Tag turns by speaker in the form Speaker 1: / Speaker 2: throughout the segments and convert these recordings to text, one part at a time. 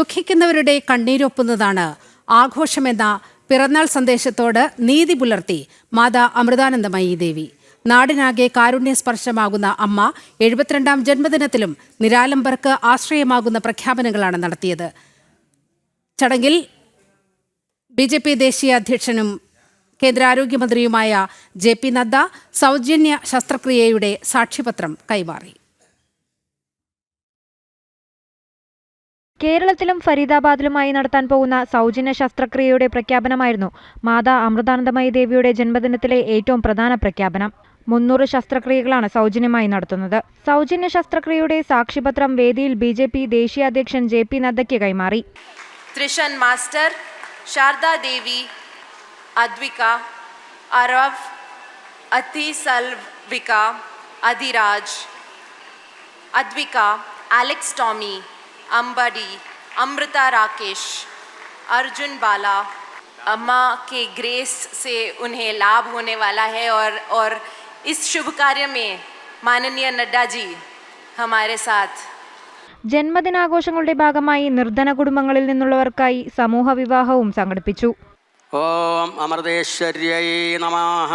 Speaker 1: ദുഃഖിക്കുന്നവരുടെ കണ്ണീരൊപ്പുന്നതാണ് ആഘോഷമെന്ന പിറന്നാൾ സന്ദേശത്തോട് നീതി പുലർത്തി മാതാ അമൃതാനന്ദമയി ദേവി. നാടിനാകെ കാരുണ്യ സ്പർശമാകുന്ന അമ്മ എഴുപത്തിരണ്ടാം ജന്മദിനത്തിലും നിരാലംബർക്ക് ആശ്രയമാകുന്ന പ്രഖ്യാപനങ്ങളാണ് നടത്തിയത്. ചടങ്ങിൽ ബി ജെ പി ദേശീയ അധ്യക്ഷനും കേന്ദ്ര ആരോഗ്യമന്ത്രിയുമായ ജെ പി നദ്ദ സൗജന്യ ശസ്ത്രക്രിയയുടെ സാക്ഷ്യപത്രം കൈമാറി.
Speaker 2: കേരളത്തിലും ഫരീദാബാദിലുമായി നടത്താൻ പോകുന്ന സൗജന്യ ശസ്ത്രക്രിയയുടെ പ്രഖ്യാപനമായിരുന്നു മാതാ അമൃതാനന്ദമയി ദേവിയുടെ ജന്മദിനത്തിലെ ഏറ്റവും പ്രധാന പ്രഖ്യാപനം. മുന്നൂറ് ശസ്ത്രക്രിയകളാണ് സൗജന്യമായി നടത്തുന്നത്. സൗജന്യ ശസ്ത്രക്രിയയുടെ സാക്ഷിപത്രം വേദിയിൽ ബി ജെ പി ദേശീയ അധ്യക്ഷൻ ജെ പി നദ്ദയ്ക്ക് കൈമാറി.
Speaker 3: ത്രിഷൻ മാസ്റ്റർ ശാരദാദേവി അദ്വിക അറവ് അതി Salvika Advika Alex Tommy Ambadi, Amrita Rakesh Arjun Bala अम्मा के ग्रेस से उन्हें लाभ होने वाला है और और इस शुभ कार्य में माननीय नड्डा जी हमारे साथ
Speaker 2: ജന്മദിനാഘോഷങ്ങളുടെ ഭാഗമായി നിർധന കുടുംബങ്ങളിൽ നിന്നുള്ളവർക്കായി സമൂഹ വിവാഹവും സംഘടിപ്പിച്ചു.
Speaker 4: ഓം അമൃതേശ്വര്യൈ നമഃ.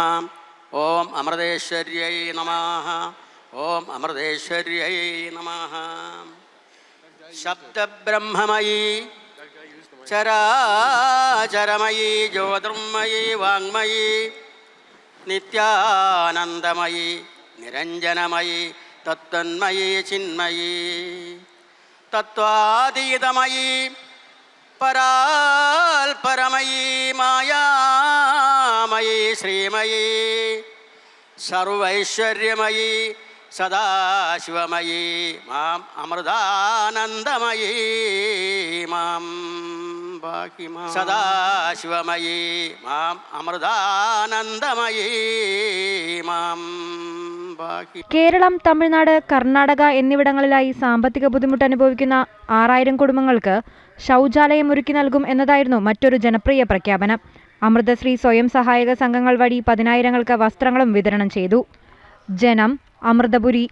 Speaker 4: ഓം അമൃതേശ്വര്യൈ നമഃ. ഓം അമൃതേശ്വര്യൈ നമഃ. ശബ്ദബ്രഹ്മമയീ ചരാചരമയീ ജ്യോതിർമയീ വാങ്മയീ നിത്യാനന്ദമയീ നിരഞ്ജനമയീ തത്വന്മയീ ചിന്മയീ തത്വാതീതമയീ പരാൽപരമയീ മായാമയീ ശ്രീമയീ സർവൈശ്വര്യമയീ സദാശിവമയീ മാം അമൃതാനന്ദമയി മാം ബാക്കി മാം സദാശിവമയീ മാം അമൃതാനന്ദമയി മാം
Speaker 2: കേരളം തമിഴ്നാട് കർണാടക എന്നിവിടങ്ങളിലായി സാമ്പത്തിക ബുദ്ധിമുട്ട് അനുഭവിക്കുന്ന ആറായിരം കുടുംബങ്ങൾക്ക് ശൗചാലയം ഒരുക്കി നൽകും എന്നതായിരുന്നു മറ്റൊരു ജനപ്രിയ പ്രഖ്യാപനം. അമൃതശ്രീ സ്വയം സഹായക സംഘങ്ങൾ വഴി പതിനായിരങ്ങൾക്ക് വസ്ത്രങ്ങളും വിതരണം ചെയ്തു. ജനം അമൃതപുരി